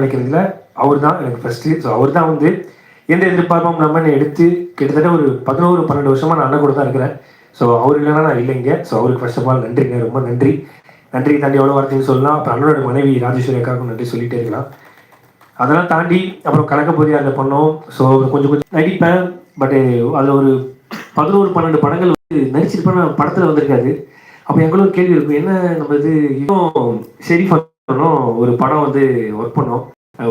நினைக்கிறதுல அவர் தான் எனக்கு first so அவர் தான் வந்து எந்த எதிர்பார்ப்பும் நம்ம எடுத்து கிட்டத்தட்ட ஒரு பதினோரு பன்னெண்டு வருஷமா நான் அண்ணன் கூட தான் இருக்கிறேன். ஸோ அவர் இல்லைன்னா நான் இல்லைங்க ஸோ அவருக்கு ஃபர்ஸ்ட் ஆஃப் ஆல் நன்றிங்க ரொம்ப நன்றி. நன்றி தாண்டி எவ்வளோ வார்த்தைன்னு சொல்லலாம். அப்புறம் அண்ணனோட மனைவி ராஜேஸ்வரி அக்காவுக்கும் நன்றி சொல்லிட்டே இருக்கலாம். அதெல்லாம் தாண்டி அப்புறம் கணக்க அதை பண்ணோம். ஸோ கொஞ்சம் கொஞ்சம் நடிப்பேன். பட் eh, அதில் ஒரு பதினோரு பன்னெண்டு படங்கள் வந்து நடிச்சிருப்பேன் படத்தில் வந்திருக்காது. அப்போ எங்களும் கேள்வி இருக்கும். என்ன நம்ம இது இன்னும் சரி ஒரு படம் வந்து ஒர்க் பண்ணோம்.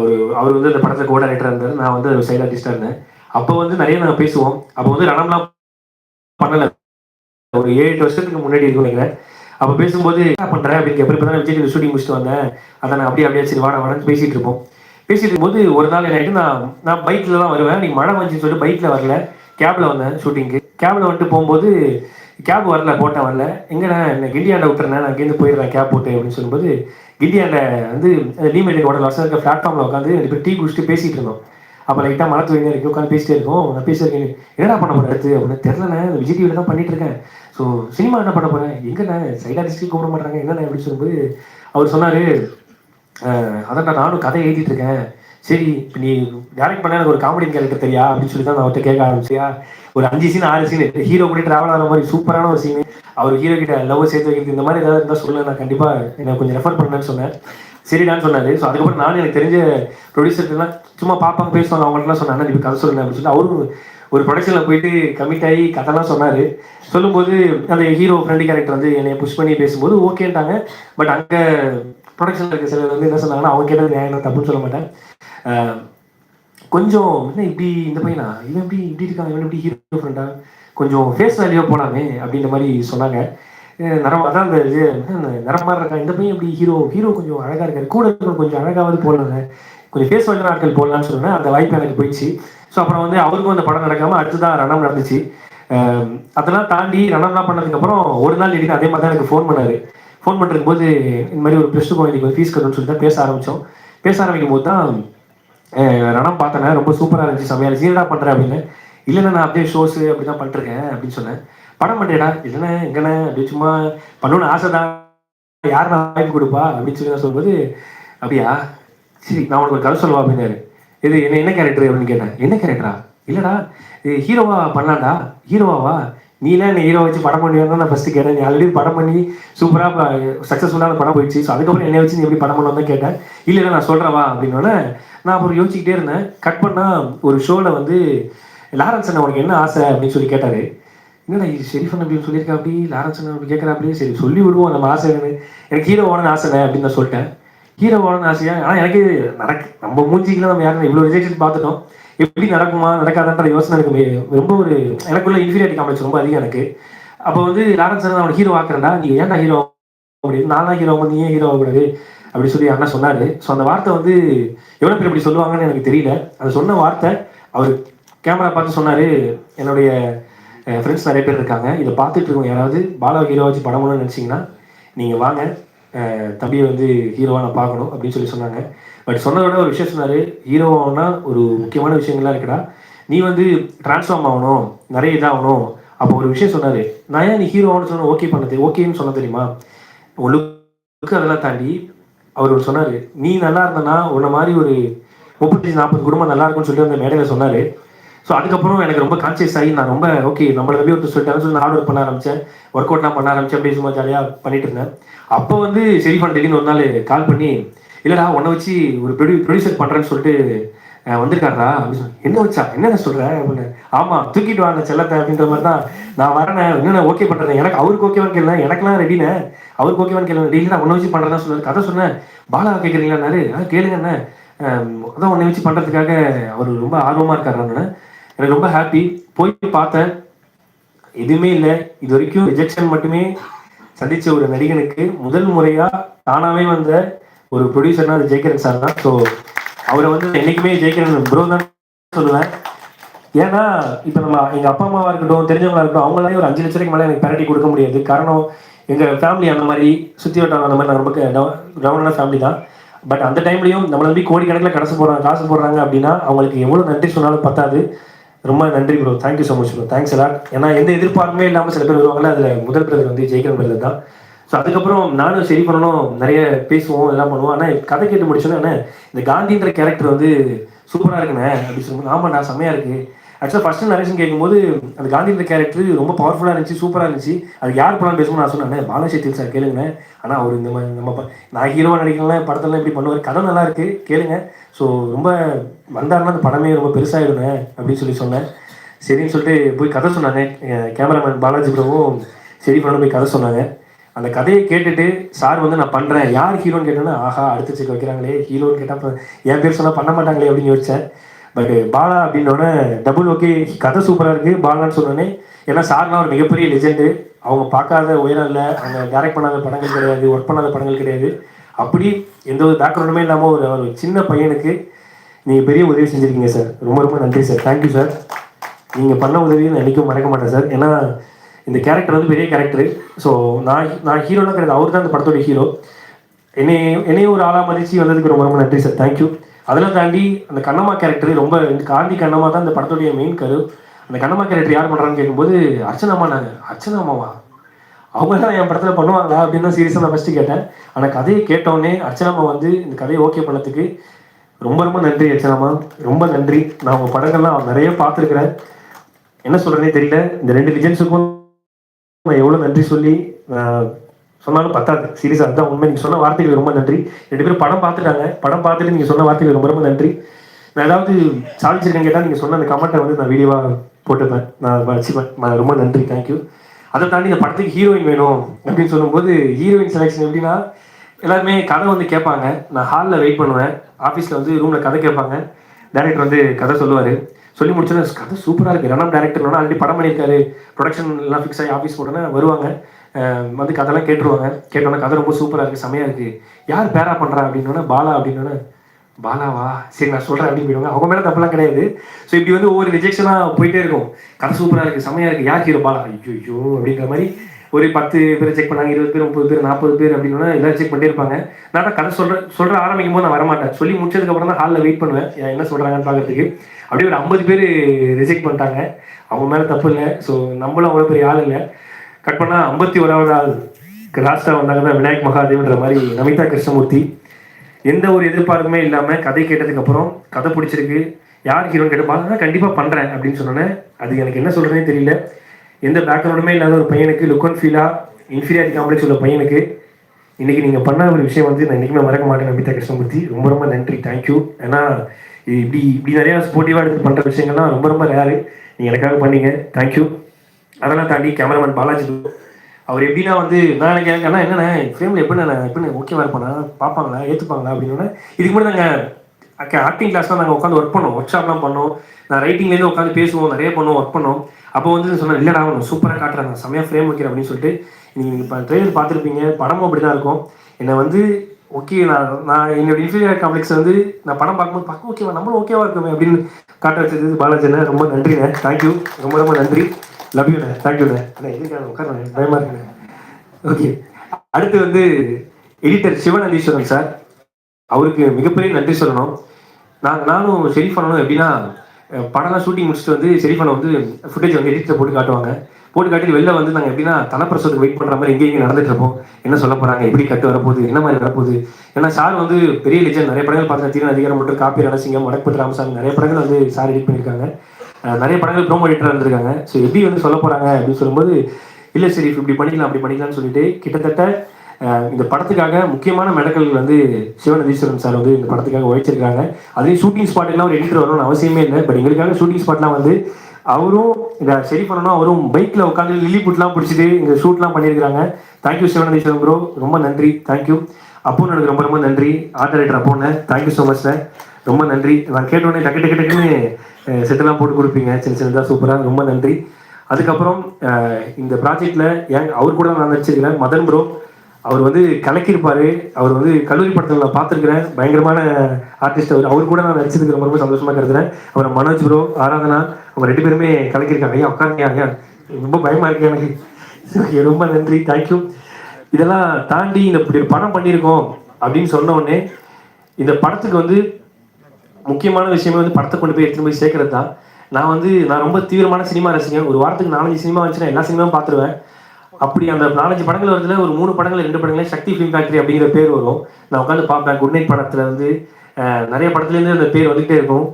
ஒரு அவர் வந்து அந்த படத்தில் கோட ரைட்டராக இருந்தார். நான் வந்து சைட் ஆர்டிஸ்டாக இருந்தேன். அப்போ வந்து நிறைய நாங்கள் பேசுவோம். அப்போ வந்து ரணம்லாம் பண்ணலை. ஒரு ஏழு எட்டு வருஷத்துக்கு முன்னாடி இருக்கும் நினைக்கிறேன். அப்போ பேசும்போது என்ன பண்ணுறேன் அப்படின்னு எப்படி தான் விஜய் ஷூட்டிங் முடிச்சுட்டு வந்தேன். அதை நான் அப்படியே அப்படியே சரி வாடா வாடான்னு பேசிகிட்டு இருப்போம். பேசிட்டு இருக்கும்போது ஒரு நாள் என்ன ஆகிட்டு நான் நான் பைக்கில் தான் வருவேன். நீங்க மழை வந்துச்சுன்னு சொல்லிட்டு பைக்கில் வரல. கேபில் வந்தேன் ஷூட்டிங்க்கு கேபில் வந்துட்டு போகும்போது கேப் வரல போட்டேன் வரல. எங்கண்ணா என்ன கிண்டியாண்ட விட்டுறேன் நான் அங்கேருந்து போயிடுறேன் கேப் போட்டு அப்படின்னு சொல்லும்போது கிண்டியாண்ட வந்து லீமேட் ஹோட்டல் வருஷம் இருக்க பிளாட்ஃபார்மில் உட்காந்து ரெண்டு பேர் டீ குடிச்சிட்டு பேசிட்டு இருந்தோம். அப்போ லைட்டாக மரத்து வைங்க இருக்கு உட்காந்து பேசிட்டே இருக்கோம். நான் பேசியிருக்கேன் என்னடா பண்ண போறேன் அடுத்து? அப்படின்னு தெரிலண்ணே இந்த விஜய் டிவியில் தான் பண்ணிட்டு இருக்கேன். ஸோ சினிமா என்ன பண்ண போகிறேன் எங்கண்ணே? சைட் ஆர்டிஸ்ட்க்கு கூப்பிட மாட்டாங்க என்னண்ணே அப்படின்னு சொல்லும்போது அவர் சொன்னார் அதான்டா அதான் நான் நானும் கதை எழுதிட்டு இருக்கேன். சரி இப்போ நீ டேரக்ட் பண்ண எனக்கு ஒரு காமெடி கேரக்டர் தெரியா? அப்படின்னு சொல்லி தான் நான் அவர்கிட்ட கேட்க ஆரம்பிச்சியா ஒரு அஞ்சு சீன் ஆறு சீன் ஹீரோ கூட டிராவல் ஆகிற மாதிரி சூப்பரான ஒரு சீன் அவர் ஹீரோ கிட்ட லவ் சேர்த்து வைக்கிறது இந்த மாதிரி ஏதாவது இருந்தால் சொல்ல நான் கண்டிப்பாக எனக்கு கொஞ்சம் ரெஃபர் பண்ணேன்னு சொன்னேன். சரிடான்னு சொன்னாரு. ஸோ அதுக்கப்புறம் நானும் எனக்கு தெரிஞ்ச ப்ரொடியூசர்லாம் சும்மா பாப்பாங்க பேசுவாங்க அவங்கள்ட்டலாம் சொன்னாங்க அண்ணா, நீ கதை சொல்லுங்க அப்படின்னு சொல்லி அவரும் ஒரு ப்ரொடக்ஷனில் போயிட்டு கமிட் ஆகி கதைலாம் சொன்னார். சொல்லும்போது அந்த ஹீரோ ஃப்ரெண்டு கேரக்டர் வந்து என்னை புஷ் பண்ணி பேசும்போது ஓகேன்ட்டாங்க. பட் அங்கே ப்ரொடக்ஷன் இருக்க சிலர் வந்து என்ன சொன்னாங்கன்னா அவங்க கேட்டது நியாயம் தப்புன்னு சொல்ல மாட்டேன். கொஞ்சம் என்ன இப்படி இந்த பையனா? இவன் இப்படி இப்படி இருக்கான்? இவன் இப்படி ஹீரோ ஃப்ரெண்டா கொஞ்சம் ஃபேஸ் வேல்யூவாக போகலாமே அப்படின்ற மாதிரி சொன்னாங்க. நிறம் அதான் அந்த இது அந்த நிறம் மாதிரி இருக்கான். இந்த பையன் இப்படி ஹீரோ ஹீரோ கொஞ்சம் அழகாக இருக்காரு. கூட இருக்கிறவங்க கொஞ்சம் அழகாவது போடலாங்க. கொஞ்சம் ஃபேஸ் வேல்யூ ஆட்கள் போடலாம்னு சொன்னேன். அந்த வாய்ப்பு எனக்கு போயிடுச்சு. ஸோ அப்புறம் வந்து அவருக்கும் அந்த படம் நடக்காம அடுத்துதான் ரணம் நடந்துச்சு. அதெல்லாம் தாண்டி ரணம்லாம் பண்ணதுக்கப்புறம் ஒரு நாள் எடுக்க அதே மாதிரி தான் எனக்கு ஃபோன் பண்ணாரு. ஃபோன் பண்ணுறதுக்கு போது இந்த மாதிரி ஒரு ப்ளஸ் டூ குழந்தைக்கு ஃபீஸ் கட்டணும்னு சொல்லிட்டு தான் பேச ஆரம்பித்தோம் பேச ஆரம்பிக்கும் போது தான் ரணம் பார்த்தேன் ரொம்ப சூப்பராக இருந்துச்சு சமையல் இருந்துச்சு. என்னடா பண்ணுறேன் அப்படின்னு. இல்லைண்ணா நான் அப்படியே ஷோஸு அப்படி தான் பண்ணிருக்கேன் அப்படின்னு சொன்னேன். படம் பண்ணுறேடா இல்லைண்ணே எங்கண்ணே அப்படி சும்மா பண்ணணும்னு ஆசை தான் யார் நான் வாய்ப்பு கொடுப்பா அப்படின்னு சொல்லி நான் சொல்லும்போது அப்படியா? சரி நான் உனக்கு ஒரு கதை சொல்லவா? அப்படின்னாரு. இது என்ன என்ன கேரக்டர் அப்படின்னு கேட்டேன். என்ன கேரக்டரா இல்லைடா இது ஹீரோவா பண்ணலாம்டா. ஹீரோவாவா நீலாம் என்ன ஹீரோ வச்சு படம் பண்ணுவேன்னு நான் ஃபஸ்ட்டு கேட்டேன். நீ ஆல்ரெடி படம் பண்ணி சூப்பராக சக்ஸஸ்ஃபுல்லான படம் போயிடுச்சு. ஸோ அதுக்கப்புறம் என்னை வச்சு நீ எப்படி படம் பண்ணுவோம் தான் கேட்டேன். இல்லை நான் சொல்கிறவா அப்படின்னோடனே நான் அப்புறம் யோசிச்சுக்கிட்டே இருந்தேன். கட் பண்ணால் ஒரு ஷோவில் வந்து லாரன்ஸ் அண்ணன் உனக்கு என்ன ஆசை அப்படின்னு சொல்லி கேட்டார். என்னடா இது ஷெரீஃபன் அப்படின்னு சொல்லியிருக்கா அப்படி லாரன்ஸ் அண்ணன் அப்படி கேட்குறா அப்படியே சரி சொல்லி விடுவோம் நம்ம ஆசை எனக்கு ஹீரோ ஓனன் ஆசைண்ணே அப்படின்னு நான் சொல்லிட்டேன். ஹீரோ ஓனன் ஆசையா? ஆனால் எனக்கு நடக்கு நம்ம மூஞ்சிக்கெல்லாம் நம்ம யாரும் இவ்வளோ ரிஜெக்ஷன் பார்த்துட்டோம். எப்படி நடக்குமா நடக்காதான்ற யோசனை எனக்கு ரொம்ப ஒரு எனக்குள்ள இன்ஃபீரியாரிட்டி காம்ப்ளெக்ஸ் ரொம்ப அதிகம் எனக்கு. அப்போ வந்து லாரன்ஸ் சார் அவனுக்கு ஹீரோ ஆக்குறேன்டா நீ ஏன்டா ஹீரோ அப்படின்னு நான் தான் ஹீரோ நீ ஏன் ஹீரோ ஆகக்கூடாது? அப்படின்னு சொல்லி அண்ணா சொன்னாரு. ஸோ அந்த வார்த்தை வந்து எவ்வளோ பேர் இப்படி சொல்லுவாங்கன்னு எனக்கு தெரியல. அது சொன்ன வார்த்தை அவர் கேமரா பார்த்து சொன்னாரு. என்னுடைய ஃப்ரெண்ட்ஸ் நிறைய பேர் இருக்காங்க. இதை பார்த்துட்டு இருக்கவங்க யாராவது பாலா ஹீரோ வச்சு படம் பண்ணணும்னு நினச்சிங்கன்னா நீங்கள் வாங்க. தம்பியை வந்து ஹீரோவாக நான் பார்க்கணும் அப்படின்னு சொல்லி சொன்னாங்க. பட் சொன்னதை விட ஒரு விஷயம் சொன்னார் ஹீரோவானா ஒரு முக்கியமான விஷயங்கள்லாம் இருக்குடா. நீ வந்து ட்ரான்ஸ்ஃபார்ம் ஆகணும் நிறைய இதாகணும். அப்போ ஒரு விஷயம் சொன்னார் நான் ஏன் நீ ஹீரோவானு சொன்ன ஓகே பண்ணது ஓகேன்னு சொன்ன தெரியுமா? ஒழுக்கு அதெல்லாம் தாண்டி அவர் ஒரு சொன்னார் நீ நல்லா இருந்தனா உன்ன மாதிரி ஒரு முப்பத்தஞ்சு நாற்பது குடும்பம் நல்லா இருக்கும்னு சொல்லி அந்த மேடையில் சொன்னார். ஸோ அதுக்கப்புறம் எனக்கு ரொம்ப கான்சியஸ் ஆகி நான் ரொம்ப ஓகே நம்மளை நம்பி ஒருத்தர் சொல்லிட்டாங்க சொல்லி நான் ஹார்ட் ஒர்க் பண்ண ஆரம்பித்தேன் ஒர்க் அவுட்லாம் பண்ண ஆரம்பிச்சேன் அப்படியே சும்மா ஜாலியாக பண்ணிட்டு இருந்தேன். அப்போ வந்து சரி பண்ண திடீர்னு ஒரு நாள் கால் பண்ணி இல்லடா உன்னை வச்சு ஒரு ப்ரொடியூ ப்ரொடியூசர் பண்ணுறேன்னு சொல்லிட்டு வந்திருக்காருடா வந்திருக்காரா அப்படின்னு சொல்லி என்ன வச்சா? என்ன சொல்ற? அப்படின்னு. ஆமா தூக்கிட்டு வாங்க செல்லத்தை அப்படின்ற மாதிரி தான் நான் வரேன் என்ன ஓகே பண்றேன்? எனக்கு அவருக்கு ஓகேவான்னு கேள்வி எனக்குலாம் ரெடினே அவருக்கு ஓகேவான்னு கேள்வி ரெடி நான் உன்னை வச்சு பண்றேன்னா சொன்னாரு. கதை சொன்னேன். பாலா கேட்குறீங்களா ஆ கேளுங்க என்ன அதான் உன்னை வச்சு பண்றதுக்காக அவர் ரொம்ப ஆர்வமா இருக்காரு எனக்கு ரொம்ப ஹாப்பி போய் பார்த்தேன். எதுவுமே இல்லை. இது வரைக்கும் ரிஜெக்ஷன் மட்டுமே சந்திச்ச ஒரு நடிகனுக்கு முதல் முறையா தானாவே வந்த ஒரு ப்ரொடியூசர்னா அது ஜெய்கிரன் சார் தான். ஸோ அவரை வந்து என்னைக்குமே ஜெய்கிரன் ப்ரோ தான் சொல்லுவேன். ஏன்னா இப்போ நம்ம எங்க அப்பா அம்மாவா இருக்கட்டும் தெரிஞ்சவங்களா இருக்கட்டும் அவங்களாலே ஒரு அஞ்சு லட்ச ரூபாய்க்கு மேலே எனக்கு பேரட்டி கொடுக்க முடியாது. காரணம் எங்க ஃபேமிலி அந்த மாதிரி சுத்தி வட்டாரம் அந்த மாதிரி நான் ரொம்ப டவுனான ஃபேமிலி தான். பட் அந்த டைம்லயும் நம்மளை நம்பி கோடிக்கணக்கில் கடைசி போடுறாங்க காசு போடுறாங்க அப்படின்னா அவங்களுக்கு எவ்வளவு நன்றி சொன்னாலும் பத்தாது. ரொம்ப நன்றி bro thank you so much bro thanks எல்லாம் ஏன்னா எந்த எதிர்பார்ப்புமே இல்லாமல் சில பேர் வருவாங்கல்ல அதில் முதல் பிரதர் வந்து ஜெய்கிரன் பிரதர் தான். ஸோ அதுக்கப்புறம் நானும் சரி பண்ணணும் நிறைய பேசுவோம் எல்லாம் பண்ணுவோம். ஆனால் கதை கேட்டு முடிச்சோன்னே அண்ணே, இந்த காந்தின்ற கேரக்டர் வந்து சூப்பராக இருக்குண்ணே அப்படின்னு சொல்லும்போது ஆமாண்ணா செம்மையாக இருக்குது ஆக்சுவலாக ஃபஸ்ட்டு நரேஷன் கேட்கும்போது அந்த காந்தின்ற கேரக்டர் ரொம்ப பவர்ஃபுல்லாக இருந்துச்சு சூப்பராக இருந்துச்சு. அது யார் படம் பேசணும்னு நான் சொன்னேன் பாலசெட்டில் சார் கேளுங்கண்ணே. ஆனால் அவர் இந்த மாதிரி நம்ம நான் ஹீரோவாக நடிக்கலாம் படத்தெல்லாம் இப்படி பண்ணுவார்? கதை நல்லா இருக்குது கேளுங்க. ஸோ ரொம்ப வந்தாருன்னா அந்த படமே ரொம்ப பெருசாகிடுங்க அப்படின்னு சொல்லி சொன்னேன். சரின்னு சொல்லிட்டு போய் கதை சொன்னாங்க கேமராமேன் பாலாஜி பிரபுவும் சரி பண்ண போய் கதை சொன்னாங்க. அந்த கதையை கேட்டுட்டு சார் வந்து நான் பண்ணுறேன் யார் ஹீரோன்னு கேட்டேன்னா ஆஹா அடுத்து செக் வைக்கிறாங்களே ஹீரோன்னு கேட்டால் என் பேர் சொன்னால் பண்ண மாட்டாங்களே அப்படின்னு யோசிச்சேன். பட் பாலா அப்படின்னோடனே டபுள் ஓகே கதை சூப்பராக இருக்குது பாலான்னு சொன்னோன்னே ஏன்னா சார்னா ஒரு மிகப்பெரிய லெஜெண்டு அவங்க பார்க்காத உயரம் இல்லை அவங்க டைரக்ட் பண்ணாத படங்கள் கிடையாது ஒர்க் பண்ணாத படங்கள் கிடையாது. அப்படி எந்த ஒரு பேக்ரவுண்டுமே இல்லாமல் ஒரு ஒரு சின்ன பையனுக்கு நீங்கள் பெரிய உதவி செஞ்சுருக்கீங்க சார். ரொம்ப ரொம்ப நன்றி சார். தேங்க்யூ சார் நீங்கள் பண்ண உதவியை நான் என்றைக்கும் மறக்க மாட்டேன் சார். ஏன்னா இந்த கேரக்டர் வந்து பெரிய கேரக்டர் ஸோ நான் நான் ஹீரோலாம் கிடையாது. அவர் தான் இந்த படத்தோட ஹீரோ என்னை என்னையும் ஒரு ஆளாக மதிச்சு வந்ததுக்கு ரொம்ப ரொம்ப நன்றி சார் தேங்க்யூ அதெல்லாம் தாண்டி அந்த கண்ணம்மா கேரக்டர் ரொம்ப இந்த காந்தி கண்ணம்மா தான் இந்த படத்துடைய மெயின் கரு. அந்த கண்ணம்மா கேரக்டர் யார் பண்ணுறான்னு கேட்கும்போது அர்ச்சனாமா நாங்கள் அர்ச்சனாமாவா அவங்க தான் என் படத்தில் பண்ணுவாங்களா அப்படின்னு தான் சீரியஸாக நான் ஃபஸ்ட்டு கேட்டேன். ஆனால் கதையை கேட்டோடனே அர்ச்சனாமா வந்து இந்த கதையை ஓகே பண்ணதுக்கு ரொம்ப ரொம்ப நன்றி அர்ச்சனாமா ரொம்ப நன்றி. நான் உங்கள் படங்கள்லாம் நிறைய பார்த்துருக்குறேன். என்ன சொல்கிறேனே தெரியல. இந்த ரெண்டு லிஜென்ஸுக்கும் நான் எவ்வளோ நன்றி சொல்லி சொன்னாலும் பத்தாது. சீரியஸாக அதுதான் உண்மை. நீங்கள் சொன்ன வார்த்தைகள் ரொம்ப நன்றி. ரெண்டு பேரும் படம் பார்த்துட்டாங்க. படம் பார்த்துட்டு நீங்கள் சொன்ன வார்த்தைகள் ரொம்ப ரொம்ப நன்றி. நான் ஏதாவது சாதிச்சிருக்கேன் கேட்டால் நீங்கள் சொன்ன அந்த கமெண்ட்டை வந்து நான் வீடியோவாக போட்டுப்பேன். நான் வச்சுப்பேன். ரொம்ப நன்றி. தேங்க்யூ அதை தாண்டி இந்த படத்துக்கு ஹீரோயின் வேணும் அப்படின்னு சொல்லும்போது ஹீரோயின் செலெக்ஷன் எப்படின்னா எல்லாருமே கதை வந்து கேட்பாங்க. நான் ஹாலில் வெயிட் பண்ணுவேன். ஆஃபீஸில் வந்து ரூமில் கதை கேட்பாங்க. டேரக்டர் வந்து கதை சொல்லுவார். சொல்லி முடிச்சோன்னே கதை சூப்பராக இருக்குது ரெண்டாம் டேரக்டர்லாம் ஆல்ரெடி படம் பண்ணியிருக்காரு. ப்ரொடக்ஷன் எல்லாம் ஃபிக்ஸ் ஆகி ஆஃபீஸ் போட்டோன்னே வருவாங்க. வந்து கதைலாம் கேட்டுருவாங்க. கேட்டோன்னே கதை ரொம்ப சூப்பராக இருக்குது செமையாக இருக்குது யார் பேரா பண்ணுறா அப்படின்னோடனே பாலா அப்படின்னோடனே பாலாவா? சரி நான் சொல்கிறேன் அப்படின்னு போயிடுவாங்க. அவங்க மேலே தப்பெல்லாம் கிடையாது. ஸோ இப்படி வந்து ஒவ்வொரு ரிஜெக்ஷனாக போயிட்டே இருக்கும். கதை சூப்பராக இருக்குது செமையாக இருக்குது யார் ஹீரோ பாலா. ஐயோ ஐயோ அப்படிங்கிற மாதிரி ஒரு பத்து பேர் செக் பண்ணாங்க இருபது பேர் முப்பது பேர் நாற்பது பேர் அப்படின்னு எல்லாரும் செக் பண்ணிட்டே இருப்பாங்க. நான் கதை சொல்கிறேன் சொல்ற ஆரம்பிக்கும் போது நான் வரமாட்டேன். சொல்லி முடிச்சதுக்கு அப்புறம் தான் ஹாலில் வெயிட் பண்ணுவேன். ஏன் என்ன சொல்கிறாங்கன்னு பார்க்கறதுக்கு. அப்படியே ஒரு ஐம்பது பேர் ரிஜெக்ட் பண்ணிட்டாங்க. அவங்க மேலே தப்பு இல்லை. ஸோ நம்மளும் அவ்வளோ பெரிய ஆள் இல்லை. கட் பண்ணால் ஐம்பத்தி ஓராவது ஆள் லாஸ்ட்டாக வந்தாங்க தான் விநாயக் மகாதேவ்ன்ற மாதிரி நமிதா கிருஷ்ணமூர்த்தி. எந்த ஒரு எதிர்பார்ப்புமே இல்லாமல் கதை கேட்டதுக்கப்புறம் கதை பிடிச்சிருக்கு. யார் ஹீரோன்னு கேட்டு பார்த்தா கண்டிப்பாக பண்ணுறேன் அப்படின்னு சொன்னோன்னே அது எனக்கு என்ன சொல்கிறதே தெரியல. எந்த பேக்ரவுண்டுமே இல்லாத ஒரு பையனுக்கு லுக் அண்ட் ஃபீலாக இன்ஃபீரியாரிட்டி காம்ப்ளெக்ஸ் உள்ள பையனுக்கு இன்றைக்கி நீங்கள் பண்ண ஒரு விஷயம் வந்து நான் இன்றைக்குமே மறக்க மாட்டேன் நமிதா கிருஷ்ணமூர்த்தி. ரொம்ப ரொம்ப நன்றி. தேங்க்யூ ஏன்னா இப்படி இப்படி நிறையா ஸ்போர்ட்டிவாக எடுத்து பண்ணுற விஷயங்கள்லாம் ரொம்ப ரொம்ப ரேரு நீங்கள் எனக்காக பண்ணீங்க. தேங்க்யூ அதெல்லாம் தாண்டி கேமராமேன் பாலாஜி அவர் எப்படின்னா வந்து நான் எனக்கு எனக்கு அண்ணா என்னண்ணே ஃப்ரேமில் எப்படி நான் எப்படி ஓகேவா இருப்பேனா பார்ப்பாங்களா ஏற்றுப்பாங்களா அப்படின்னு இதுக்கு முன்னாடி நாங்கள் ஆக்டிங் கிளாஸ்லாம் நாங்கள் உட்காந்து ஒர்க் பண்ணோம். ஒர்க் ஷாப்லாம் பண்ணோம். நான் ரைட்டிங்லேருந்து உட்காந்து பேசுவோம் நிறைய பண்ணுவோம் ஒர்க் பண்ணோம். அப்போ வந்து சொன்னேன் இல்லைடா அவன் சூப்பராக காட்டுறாங்க. செம்மையாக ஃப்ரேம் வைக்கிறேன் அப்படின்னு சொல்லிட்டு நீங்கள் இப்போ ட்ரெயிலர் பார்த்துருப்பீங்க. படமும் அப்படி தான் இருக்கும். என்னை வந்து ஓகே நான் நான் என்னோட இன்ஃபீரியர் காம்ப்ளெக்ஸ் வந்து நான் படம் பார்க்கும்போது பார்க்க ஓகேவா நம்மளும் ஓகேவா இருக்குமே அப்படின்னு காட்ட வச்சது பாலாஜிண்ணே ரொம்ப நன்றிண்ணே தேங்க்யூ ரொம்ப ரொம்ப நன்றி. லவ் யூண்ணே தேங்க்யூண்ணே அண்ணா. எதுக்காக உட்காருண்ணே பயமா இருக்குண்ணே. ஓகே அடுத்து வந்து எடிட்டர் சிவநந்தீஸ்வரன் சார். அவருக்கு மிகப்பெரிய நன்றி சொல்லணும். நான் நானும் ஷெரீஃப் பண்ணணும் எப்படின்னா படம்லாம் ஷூட்டிங் முடிச்சுட்டு வந்து ஷெரீஃப் வந்து ஃபுட்டேஜ் வந்து எடிட்டில் போட்டு காட்டுவாங்க. போட்டு காட்டிட்டு வெளில வந்து நாங்கள் எப்படின்னா தனப்பிரசத்துக்கு வெயிட் பண்ணுற மாதிரி எங்கே இங்கே நடந்துட்டு இருப்போம் என்ன சொல்ல போகிறாங்க எப்படி கட்டு வரப்போகுது என்ன மாதிரி வரப்போகுது. ஏன்னா சார் வந்து பெரிய லெஜன் நிறைய படங்கள் பார்த்தா தீரன் அதிகாரம் மற்றும் காப்பி ரணசிங்கம் வடக்குப்பட்டு ராமசாமி நிறைய படங்கள் வந்து சார் எடிட் பண்ணியிருக்காங்க. நிறைய படங்கள் ப்ரோமோ எடிட்டராக இருந்திருக்காங்க. ஸோ எப்படி வந்து சொல்ல போகிறாங்க அப்படின்னு சொல்லும்போது இல்லை சரி இப்படி பண்ணிக்கலாம் அப்படி பண்ணிக்கலாம்னு சொல்லிட்டு கிட்டத்தட்ட இந்த படத்துக்காக முக்கியமான மெடக்கல் வந்து சிவநதீஸ்வரன் சார் வந்து இந்த படத்துக்காக உழைச்சிருக்காங்க. அதே ஷூட்டிங் ஸ்பாட்டுக்கெல்லாம் ஒரு எடிட்டர் வரணும்னு அவசியமே இல்லை. பட் எங்களுக்காக ஷூட்டிங் ஸ்பாட்லாம் வந்து அவரும் இதை சரி பண்ணணும். அவரும் பைக்கில் உட்காந்து லில்லி புட்லாம் பிடிச்சிட்டு இங்கே ஷூட்லாம் பண்ணியிருக்காங்க. தேங்க்யூ சிவநதீஸ்வரன் ப்ரோ ரொம்ப நன்றி. தேங்க்யூ அப்போ எனக்கு ரொம்ப ரொம்ப நன்றி. ஆர்ட் டைரக்டர் அப்போன்னு thank you so much sir ரொம்ப நன்றி. நான் கேட்டோடனே டக்கு டக்கு டக்குன்னு செட்டெல்லாம் போட்டு கொடுப்பீங்க. சின்ன சின்னதாக சூப்பராக ரொம்ப நன்றி. அதுக்கப்புறம் இந்த ப்ராஜெக்டில் ஏன் அவர் கூட நான் நடிச்சிருக்கிறேன். மதன் ப்ரோ அவர் வந்து கலக்கியிருப்பார். அவர் வந்து கல்லூரி படத்தில் நான் பார்த்துருக்கிறேன். பயங்கரமான ஆர்டிஸ்ட் அவர். அவர் கூட நான் நடிச்சதுக்கு ரொம்ப ரொம்ப சந்தோஷமாக கருதுறேன். அவர் மனோஜ் ப்ரோ ஆராதனா அவங்க ரெண்டு பேருமே கலக்கியிருக்காங்க. ஐயா உட்காருங்க ஐயா. ரொம்ப பயமாக இருக்கு எனக்கு. ரொம்ப நன்றி. தேங்க்யூ இதெல்லாம் தாண்டி இந்த இப்படி ஒரு படம் பண்ணியிருக்கோம் அப்படின்னு சொன்ன உடனே இந்த படத்துக்கு வந்து முக்கியமான விஷயமே வந்து படத்தை கொண்டு போய் எடுத்துகிட்டு போய் சேர்க்கறது தான் நான் வந்து நான் ரொம்ப தீவிரமான சினிமா ரசிகன். ஒரு வாரத்துக்கு நாலஞ்சு சினிமா வந்துச்சுன்னா எல்லா சினிமாவும் பார்த்துருவேன். அப்படி அந்த நாலஞ்சு படங்கள் வருதுல ஒரு மூணு படங்கள் ரெண்டு படங்களே சக்தி ஃபிலிம் ஃபேக்டரி அப்படிங்கிற பேர் வரும். நான் உட்காந்து பார்ப்பேன். குட் நைட் படத்துல வந்து நிறைய படத்துலேருந்து அந்த பேர் வந்துகிட்டே இருக்கும்.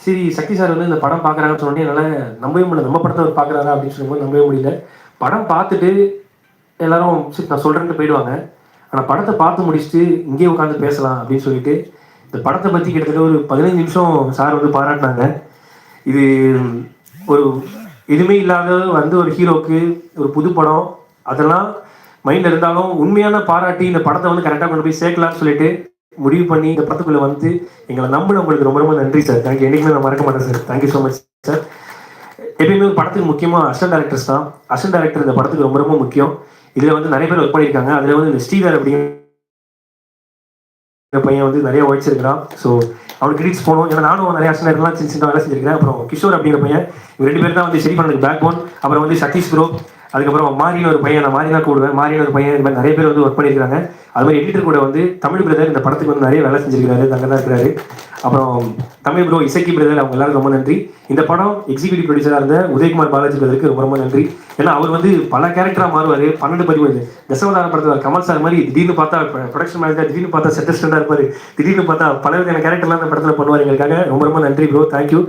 சரி சக்தி சார் வந்து இந்த படம் பார்க்குறாங்கன்னு சொன்னோடனே என்னால் நம்பவே முடியல. நம்ம படத்தை அவர் பார்க்குறாரா அப்படின்னு சொல்லும்போது நம்பவே முடியல. படம் பார்த்துட்டு எல்லாரும் சரி நான் சொல்கிறேன்ட்டு போயிடுவாங்க. ஆனால் படத்தை பார்த்து முடிச்சுட்டு இங்கேயே உட்காந்து பேசலாம் அப்படின்னு சொல்லிட்டு இந்த படத்தை பற்றி கிட்டத்தட்ட ஒரு பதினஞ்சு நிமிஷம் சார் வந்து பாராட்டினாங்க. இது ஒரு எதுவுமே இல்லாத வந்து ஒரு ஹீரோக்கு ஒரு புது படம் அதெல்லாம் மைண்டில் இருந்தாலும் உண்மையான பாராட்டி இந்த படத்தை வந்து கரெக்டாக கொண்டு போய் சேர்க்கலாம்னு சொல்லிட்டு முடிவு பண்ணி இந்த படத்துக்குள்ள வந்து எங்களை நம்பின உங்களுக்கு ரொம்ப ரொம்ப நன்றி சார் தேங்க்யூ என்றைக்குமே நான் மறக்க மாட்டேன் sir thank you so much sir எப்பயுமே ஒரு படத்துக்கு முக்கியமாக அசன் டேரக்டர்ஸ் தான். அசன் டேரக்டர் இந்த படத்துக்கு ரொம்ப ரொம்ப முக்கியம். இதில் வந்து நிறைய பேர் ஒர்க் பண்ணியிருக்காங்க. அதில் வந்து இந்த ஸ்ரீதர் அப்படிங்கிற பையன் வந்து நிறைய உழைச்சிருக்கிறான். ஸோ அவனுக்கு கிரெடிட்ஸ் போகணும் ஏன்னா நானும் நிறைய அசிஸ்டன்ட்லாம் சின்ன சின்ன வேலை செஞ்சிருக்கேன் அப்புறம் கிஷோர் அப்படிங்கிற பையன் இவங்க ரெண்டு பேர் தான் வந்து சரி பண்ணதுக்கு பேக் போன் அப்புறம் வந்து சதீஷ் ப்ரோ அதுக்கப்புறம் மாரின்னு ஒரு பையன் நான் மாரினா கூடுவேன். மாரின்னு ஒரு பையன் இந்த மாதிரி நிறைய பேர் வந்து ஒர்க் பண்ணியிருக்காங்க அது மாதிரி எடிட்டர் கூட வந்து தமிழ் பிரதர் இந்த படத்துக்கு வந்து நிறைய வேலை செஞ்சிருக்கிறாரு அங்கே தான் இருக்கிறாரு. அப்புறம் தமிழ் ப்ரோ இசக்கி பிரதர் அவங்க எல்லாரும் ரொம்ப நன்றி. இந்த படம் எக்ஸிக்யூட்டிவ் ப்ரொடியூசராக இருந்த உதயகுமார் பாலாஜி பிரதருக்கு ரொம்ப ரொம்ப நன்றி. ஏன்னா அவர் வந்து பல கேரக்டராக மாறுவார். பன்னெண்டு பதிவு தசவதார படத்தில் கமல் சார் மாதிரி திடீர்னு பார்த்தா ப்ரொடக்ஷன் மேனேஜர் திடீர்னு பார்த்தா செட்டஸ்டண்டாக இருப்பார். திடீர்னு பார்த்தா பல விதமான கேரக்டர்லாம் அந்த படத்தில் பண்ணுவார். எங்களுக்காக ரொம்ப ரொம்ப நன்றி ப்ரோ தேங்க்யூ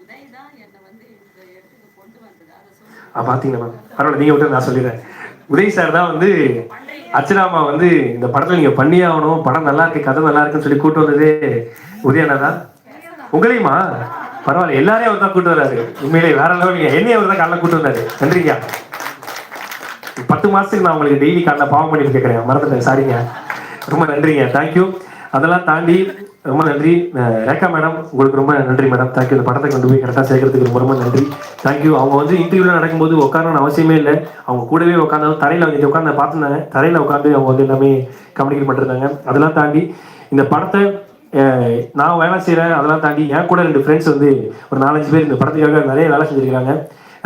உதய் தான் என்னை வந்து இந்த இடத்துக்கு கொண்டு வந்தது ஆ பார்த்தீங்களா மேம் பரவாயில்ல நீங்கள் விட்டு நான் சொல்லிடுறேன். உதய் சார் தான் வந்து அர்ச்சனாமா வந்து இந்த படத்தில் நீங்கள் பண்ணியே ஆகணும் படம் நல்லா இருக்கு கதை நல்லா இருக்குன்னு சொல்லி கூட்டு வந்ததே உதயண்ணா தான். உங்களையுமா? பரவாயில்ல எல்லாரையும் அவர் தான் கூட்டு வராரு உண்மையிலே வேற லெவல் நீங்கள் என்னையும் அவர் தான் காலைல கூட்டு வந்தாரு. நன்றிங்க பத்து மாதத்துக்கு நான் உங்களுக்கு டெய்லி காலைல பாவம் பண்ணிட்டு கேட்குறேன் மறந்துட்டேன் சாரிங்க ரொம்ப நன்றிங்க. தேங்க்யூ அதெல்லாம் தாண்டி ரொம்ப நன்றி. ரேகா மேடம் உங்களுக்கு ரொம்ப நன்றி மேடம். தேங்க்யூ இந்த படத்தை கொண்டு போய் கரெக்டாக சேர்க்கறதுக்கு ரொம்ப ரொம்ப நன்றி. தேங்க்யூ அவங்க வந்து இன்டர்வியூவில் நடக்கும்போது உட்காரணும்னு அவசியமே இல்லை. அவங்க கூடவே உட்காந்து தரையில் வந்து உட்காந்து பார்த்துருந்தாங்க. தரையில் உட்காந்து அவங்க வந்து எல்லாமே கம்யூனிகேட் பண்ணிருந்தாங்க. அதெல்லாம் தாண்டி இந்த படத்தை நான் வேலை செய்கிறேன் அதெல்லாம் தாண்டி என் கூட ரெண்டு ஃப்ரெண்ட்ஸ் வந்து ஒரு நாலஞ்சு பேர் இந்த படத்துக்காக நிறைய வேலை செஞ்சுருக்காங்க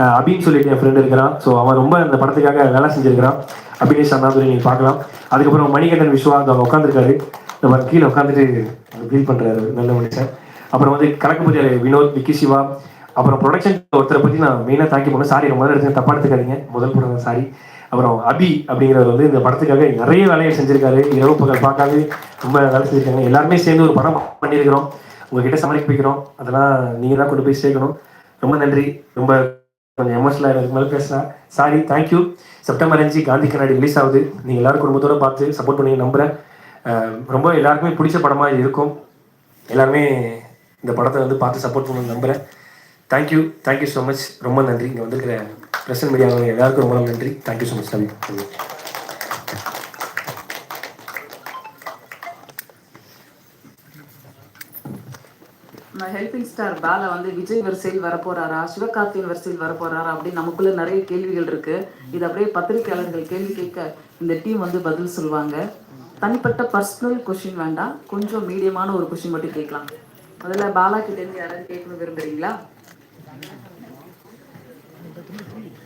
அஹ் அபின்னு சொல்லிட்டு என் ஃப்ரெண்டு இருக்கிறான். ஸோ அவன் ரொம்ப இந்த படத்துக்காக வேலை செஞ்சுருக்கிறான். அபினேஷ் அண்ணாதுரை நீங்கள் பார்க்கலாம். அதுக்கப்புறம் மணிகண்டன் விஸ்வா அது அவங்க உட்காந்துருக்காரு நம்ம கீழே உட்காந்துட்டு ஃபீல் பண்ணுறாரு நல்ல மனுஷன். அப்புறம் வந்து கணக்கு பூஜை வினோத் விக்கி சிவா. அப்புறம் ப்ரொடக்ஷன் ஒருத்தரை பற்றி நான் மெயினாக தாக்கி போனேன் சாரி முதல்ல எடுத்து தப்பாக எடுத்துக்காதீங்க. முதல் படம் சாரி அப்புறம் அபி அப்படிங்கிறவர் வந்து இந்த படத்துக்காக நிறைய வேலையை செஞ்சிருக்காரு. இரவு பகல் பார்க்காது. ரொம்ப வேலை செஞ்சிருக்காங்க. எல்லாருமே சேர்ந்து ஒரு படம் பண்ணியிருக்கிறோம். உங்ககிட்ட சமாளிக்க வைக்கிறோம். அதெல்லாம் நீங்கள் தான் கொண்டு போய் சேர்க்கணும். ரொம்ப நன்றி. ரொம்ப கொஞ்சம் எமோஷனலாக எனக்கு மேலே பேசலாம் சாரி தேங்க்யூ செப்டம்பர் அஞ்சு காந்தி கண்ணாடி ரிலீஸ் ஆகுது. நீங்கள் எல்லாரும் குடும்பத்தோட பார்த்து சப்போர்ட் பண்ணி நம்புகிறேன் ரொம்ப எல்லாருக்குமே பிடிச்ச படமாக இருக்கும். எல்லாருமே இந்த படத்தை வந்து பார்த்து சப்போர்ட் பண்ணணும்னு நம்புகிறேன் தேங்க்யூ தேங்க்யூ ஸோ மச் ரொம்ப நன்றி. இங்கே வந்திருக்கிற பிரசன்ட் மீடியாவில் எல்லாருக்கும் ரொம்ப நன்றி. தேங்க்யூ ஸோ மச் நன்றி ஹெல்பிங் ஸ்டார் பால வந்து விஜய் வரிசையில் வரப்போறாரா? சிவகார்த்தியின் வரிசையில் வரப்போறாரா? அப்படின்னு நமக்குள்ள நிறைய கேள்விகள் இருக்கு. இது அப்படியே பத்திரிகையாளர்கள் கேள்வி கேட்க இந்த டீம் வந்து பதில் சொல்லுவாங்க. தனிப்பட்ட பர்சனல் கொஷின் வேண்டாம். கொஞ்சம் மீடியமான ஒரு கொஷின் மட்டும் கேட்கலாம். முதல்ல பாலா கிட்டேருந்து யாராவது கேட்கணும் விரும்புறீங்களா?